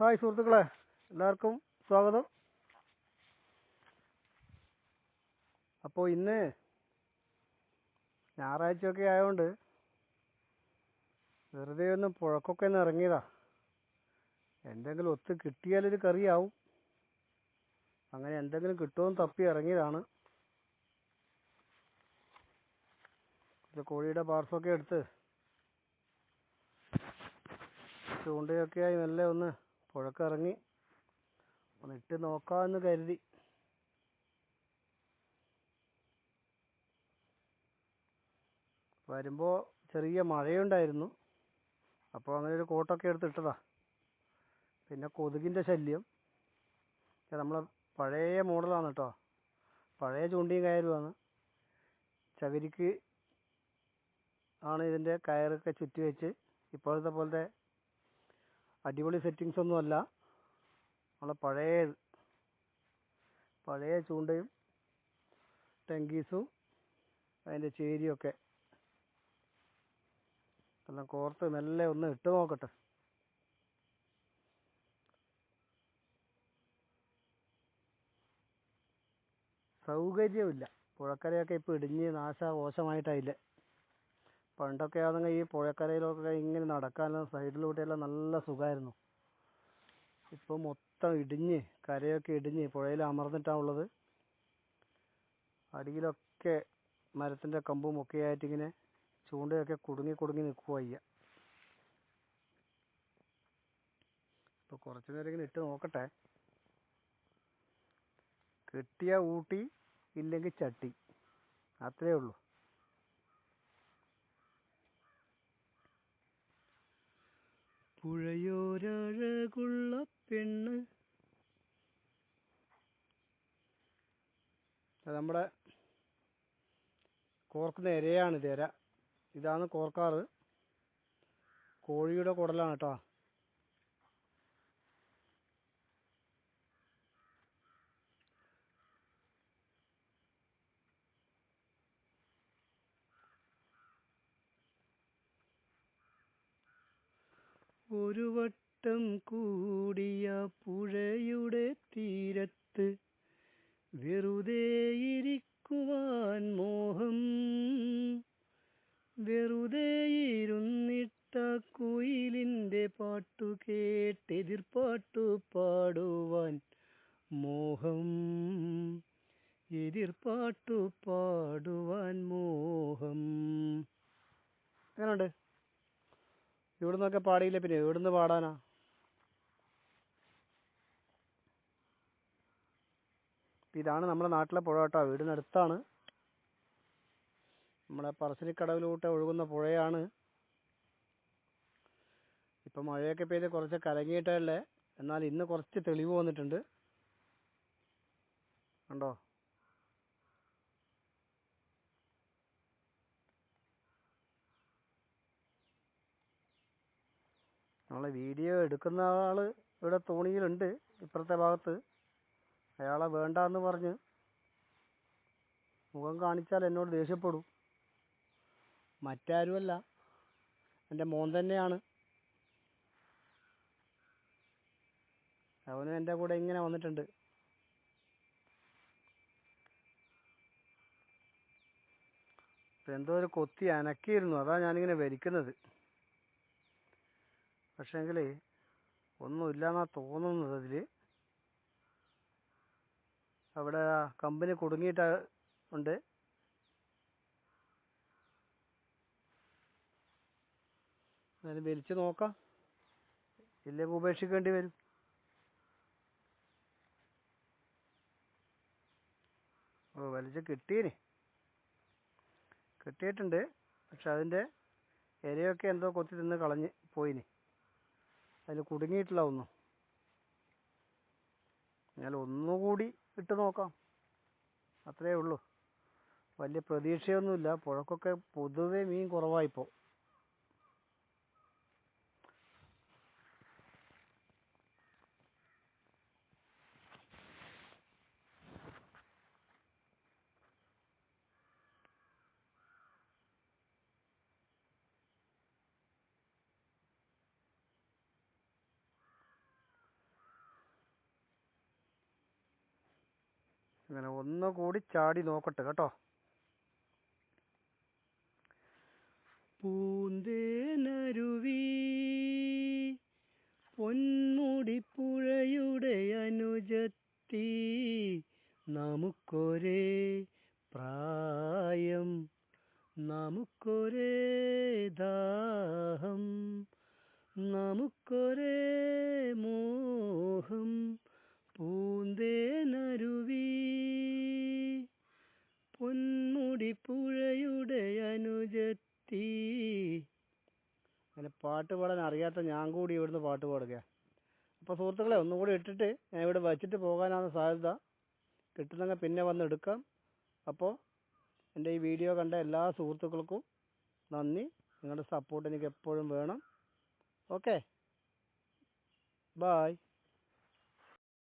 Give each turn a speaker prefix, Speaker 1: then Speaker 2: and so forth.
Speaker 1: Hi സുഹൃത്തുക്കളെ എല്ലാവർക്കും സ്വാഗതം. അപ്പോൾ ഇന്ന് ഞായറാഴ്ചയൊക്കെ ആയതുകൊണ്ട് വെറുതെ ഒന്ന് പുഴക്കൊക്കെ ഒന്ന് ഇറങ്ങിയതാ. എന്തെങ്കിലും ഒത്ത് കിട്ടിയാലൊരു കറിയാവും. അങ്ങനെ എന്തെങ്കിലും കിട്ടുമെന്ന് തപ്പി ഇറങ്ങിയതാണ്. കോഴിയുടെ പാർസൊക്കെ എടുത്ത് ചൂണ്ടയൊക്കെയായി മെല്ലെ ഒന്ന് പുഴക്കിറങ്ങി ഒന്ന് ഇട്ട് നോക്കാമെന്ന് കരുതി. വരുമ്പോൾ ചെറിയ മഴയുണ്ടായിരുന്നു. അപ്പോൾ അങ്ങനെ ഒരു കോട്ടൊക്കെ എടുത്ത് ഇട്ടതാ പിന്നെ കൊതുകിന്റെ ശല്യം. നമ്മളെ പഴയ മോഡലാണ് കേട്ടോ പഴയ ചൂണ്ടിയും കയറുമാണ് ചകിരിക്ക് ആണ് ഇതിന്റെ കയറൊക്കെ ചുറ്റി വെച്ച് ഇപ്പോഴത്തെ പോലത്തെ അടിപൊളി സെറ്റിങ്സ് ഒന്നും അല്ല. നമ്മളെ പഴയ പഴയ ചൂണ്ടയും ടെങ്കീസും അതിന്റെ ചേരിയൊക്കെ എല്ലാം കോർത്ത് മെല്ലെ ഒന്ന് ഇട്ട് നോക്കട്ടെ. സൗകര്യമില്ല പുഴക്കരയൊക്കെ ഇപ്പോൾ ഇടിഞ്ഞ് നാശകോശമായിട്ടായില്ലേ പണ്ടൊക്കെ ആണെങ്കിൽ ഈ പുഴക്കരയിലൊക്കെ ഇങ്ങനെ നടക്കാനും സൈഡിലൂടെയെല്ലാം നല്ല സുഖമായിരുന്നു. ഇപ്പോൾ മൊത്തം ഇടിഞ്ഞ് കരയൊക്കെ ഇടിഞ്ഞ് പുഴയിൽ അമർന്നിട്ടാണുള്ളത് അടിയിലൊക്കെ മരത്തിന്റെ കമ്പും ഒക്കെ ആയിട്ട് ഇങ്ങനെ ചൂണ്ടയൊക്കെ കുടുങ്ങി കുടുങ്ങി നിൽക്കുക അയ്യ ഇപ്പോൾ കുറച്ച് നേരം ഇങ്ങനെ ഇട്ട് നോക്കട്ടെ. കിട്ടിയ ഊട്ടി ഇല്ലെങ്കിൽ ചട്ടി. അത്രേ ഉള്ളൂ. പുഴയോരഴകുള്ള പെണ്ണ്. നമ്മുടെ കോർക്കുന്ന ഇരയാണ് ഇത് ഇര ഇതാണ് കോർക്കാറ്. കോഴിയുടെ കുടലാണ് കേട്ടോ. ഒരു വട്ടം കൂടിയ പുഴയുടെ തീരത്ത് വെറുതെ ഇരിക്കുവാൻ മോഹം. വെറുതെ ഇരുന്നിട്ട കുയിലിന്റെ പാട്ടു കേട്ടെതിർപ്പാട്ടു പാടുവാൻ മോഹം. എതിർപ്പാട്ടു പാടുവാൻ മോഹം. എങ്ങനെയുണ്ട് ഇവിടുന്നൊക്കെ പാടിയില്ല പിന്നെ? എവിടുന്ന് പാടാനാ? ഇതാണ് നമ്മുടെ നാട്ടിലെ പുഴ കേട്ടോ. വീടിനടുത്താണ്. നമ്മുടെ പറശ്ശിനിക്കടവിലൂട്ട് ഒഴുകുന്ന പുഴയാണ്. ഇപ്പം മഴയൊക്കെ പെയ്ത് കുറച്ച് കലങ്ങിയിട്ടല്ലേ? എന്നാൽ ഇന്ന് കുറച്ച് തെളിവ് വന്നിട്ടുണ്ട്. കണ്ടോ? നമ്മളെ വീഡിയോ എടുക്കുന്ന ആൾ ഇവിടെ തോണിയിലുണ്ട്. ഇപ്പുറത്തെ ഭാഗത്ത്. അയാളെ വേണ്ട എന്ന് പറഞ്ഞ് മുഖം കാണിച്ചാൽ എന്നോട് ദേഷ്യപ്പെടും. മറ്റാരുമല്ല. എന്റെ മോൻ തന്നെയാണ്. അവനും എന്റെ കൂടെ ഇങ്ങനെ വന്നിട്ടുണ്ട്. എന്തോ ഒരു കൊത്തി അനക്കിയിരുന്നു. അതാ ഞാനിങ്ങനെ വലിക്കുന്നത് പക്ഷേങ്കിൽ ഒന്നുമില്ലെന്നാ തോന്നുന്നത് അതിൽ അവിടെ കമ്പനി കുടുങ്ങിയിട്ട് ഉണ്ട്. അതിന് വലിച്ചു നോക്കാം. ഇല്ലെങ്കിൽ ഉപേക്ഷിക്കേണ്ടി വരും. ഓ വലിച്ച് കിട്ടീനി. കിട്ടിയിട്ടുണ്ട്. പക്ഷെ അതിന്റെ ഇരയൊക്കെ എന്തോ കൊത്തി തിന്ന് കളഞ്ഞ് പോയിനി. അതിൽ കുടുങ്ങിയിട്ടില്ല ഒന്നും. ഞാൻ ഒന്നുകൂടി ഇട്ട് നോക്കാം. അത്രേ ഉള്ളൂ. വലിയ പ്രതീക്ഷയൊന്നുമില്ല. പുഴക്കൊക്കെ പൊതുവെ മീൻ കുറവായിപ്പോൾ ഇങ്ങനെ ഒന്നുകൂടി ചാടി നോക്കട്ടെ കേട്ടോ. പൂന്തേനരുവി പൊന്മുടിപ്പുഴയുടെ അനുജത്തി നമുക്കൊരേ പ്രായം നമുക്കൊരേ ദാഹം നമുക്കൊരേ മോഹം പൂന്തേനരുവി. പൊന്മുടിപ്പുഴയുടെ അനുജത്തി. അങ്ങനെ പാട്ട് പാടാൻ അറിയാത്ത ഞാൻ കൂടി ഇവിടുന്ന് പാട്ട് പാടുക അപ്പോൾ സുഹൃത്തുക്കളെ ഒന്നും കൂടി ഇട്ടിട്ട് ഞാൻ ഇവിടെ വച്ചിട്ട് പോകാനാണ് സാധ്യത. കിട്ടുന്നെങ്കിൽ പിന്നെ വന്ന് എടുക്കാം. അപ്പോൾ എന്റെ ഈ വീഡിയോ കണ്ട എല്ലാ സുഹൃത്തുക്കൾക്കും നന്ദി. നിങ്ങളുടെ സപ്പോർട്ട് എനിക്ക് എപ്പോഴും വേണം. Okay bye